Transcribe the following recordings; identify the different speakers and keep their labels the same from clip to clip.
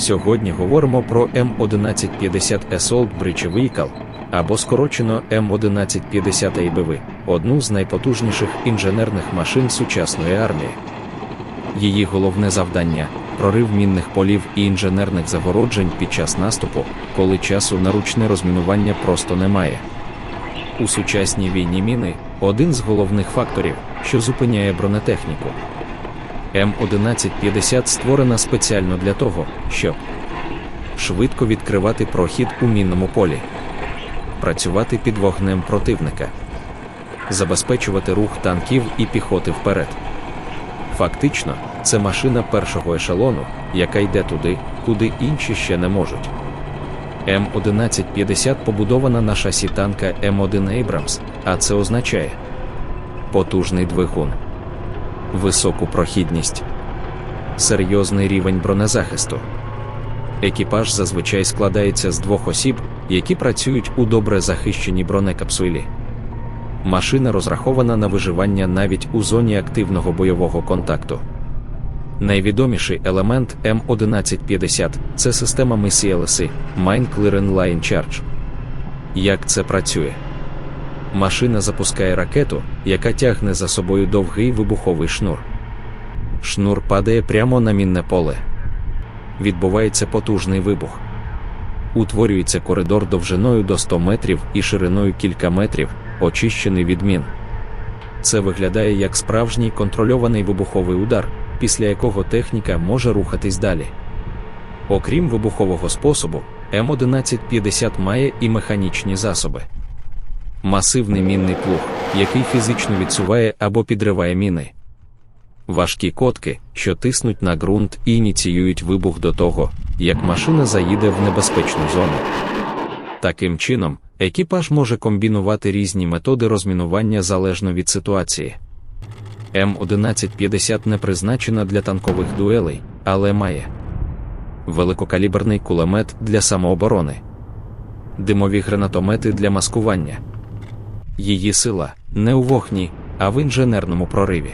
Speaker 1: Сьогодні говоримо про М1150 Assault Bridge Vehicle, або скорочено М1150 ABV, одну з найпотужніших інженерних машин сучасної армії. Її головне завдання прорив мінних полів і інженерних загороджень під час наступу, коли часу на ручне розмінування просто немає. У сучасній війні міни один з головних факторів, що зупиняє бронетехніку. М1150 створена спеціально для того, щоб швидко відкривати прохід у мінному полі, працювати під вогнем противника, забезпечувати рух танків і піхоти вперед. Фактично, це машина першого ешелону, яка йде туди, куди інші ще не можуть. М1150 побудована на шасі танка М1 Abrams, а це означає потужний двигун, високу прохідність, серйозний рівень бронезахисту. Екіпаж зазвичай складається з двох осіб, які працюють у добре захищеній бронекапсулі. Машина розрахована на виживання навіть у зоні активного бойового контакту. Найвідоміший елемент М1150 це система LSI Mine Clearing Line Charge. Як це працює? Машина запускає ракету, яка тягне за собою довгий вибуховий шнур. Шнур падає прямо на мінне поле. Відбувається потужний вибух. Утворюється коридор довжиною до 100 метрів і шириною кілька метрів, очищений від мін. Це виглядає як справжній контрольований вибуховий удар, після якого техніка може рухатись далі. Окрім вибухового способу, М1150 має і механічні засоби. Масивний мінний плуг, який фізично відсуває або підриває міни. Важкі котки, що тиснуть на ґрунт і ініціюють вибух до того, як машина заїде в небезпечну зону. Таким чином, екіпаж може комбінувати різні методи розмінування залежно від ситуації. М1150 не призначена для танкових дуелей, але має великокаліберний кулемет для самооборони, димові гранатомети для маскування. Її сила не у вогні, а в інженерному прориві.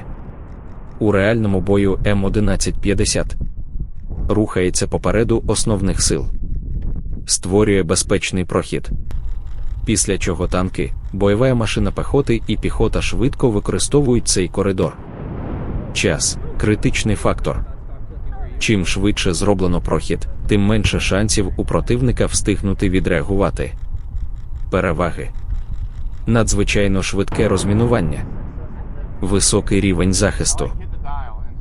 Speaker 1: У реальному бою М1150 рухається попереду основних сил, створює безпечний прохід. Після чого танки, бойова машина пехоти і піхота швидко використовують цей коридор. Час критичний фактор. Чим швидше зроблено прохід, тим менше шансів у противника встигнути відреагувати. Переваги надзвичайно швидке розмінування, високий рівень захисту,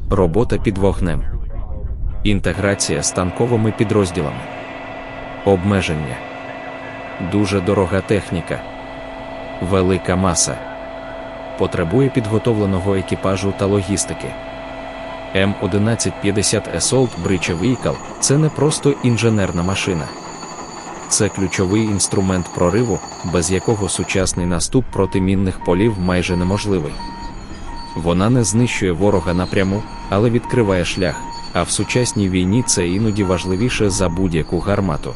Speaker 1: робота під вогнем, інтеграція з танковими підрозділами, обмеження, дуже дорога техніка, велика маса, потребує підготовленого екіпажу та логістики. М1150 Assault Bridge Vehicle – це не просто інженерна машина. Це ключовий інструмент прориву, без якого сучасний наступ проти мінних полів майже неможливий. Вона не знищує ворога напряму, але відкриває шлях, а в сучасній війні це іноді важливіше за будь-яку гармату.